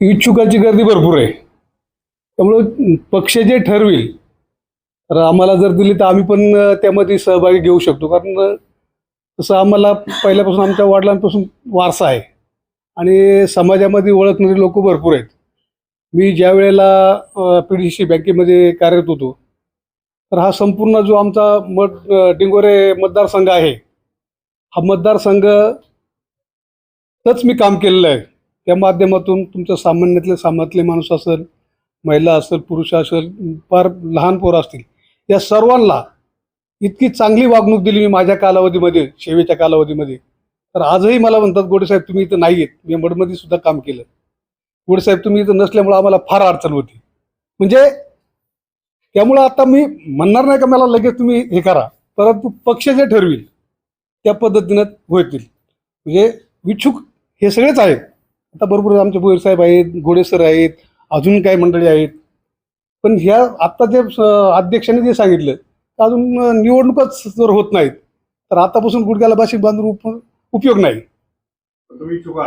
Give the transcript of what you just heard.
इच्छुकाची गर्दी भरपूर आहे. त्यामुळं पक्ष जे ठरवील तर आम्हाला जर दिली तर आम्ही पण त्यामध्ये सहभागी घेऊ शकतो. कारण तसं आम्हाला पहिल्यापासून आमच्या वडिलांपासून वारसा आहे. आणि समाजामध्ये ओळखणारे लोक भरपूर आहेत. मी ज्या वेळेला पी डी सी बँकेमध्ये कार्यरत होतो तर हा संपूर्ण जो आमचा मत डिंगोरे मतदारसंघ आहे हा मतदारसंघ तच मी काम केलेलं आहे. त्या माध्यमातून तुमच्या सामान्यातले सामान्यातले माणूस असेल महिला असेल पुरुष असेल फार लहान पोरं असतील या सर्वांना इतकी चांगली वागणूक दिली मी माझ्या कालावधीमध्ये सेवेच्या कालावधीमध्ये. तर आजही मला म्हणतात गोडेसाहेब तुम्ही इथं नाही आहेत मी मडमध्ये सुद्धा काम केलं. गोडेसाहेब तुम्ही इथं नसल्यामुळं आम्हाला फार अडचण होती. म्हणजे त्यामुळं आता मी म्हणणार नाही का मला लगेच तुम्ही हे करा. परंतु पक्ष जे ठरविल त्या पद्धतीनं होतील. म्हणजे इच्छुक हे सगळेच आहेत. आता बरोबर आमचे भोईर साहेब आहेत गोडे सर आहेत अजून काही मंडळी आहेत. पण ह्या आत्ता जे अध्यक्षांनी जे सांगितलं तर अजून निवडणूकच जर होत नाहीत तर आतापासून गुडघ्याला भाषिक बांधून उप उपयोग नाही. तुम्ही इच्छुक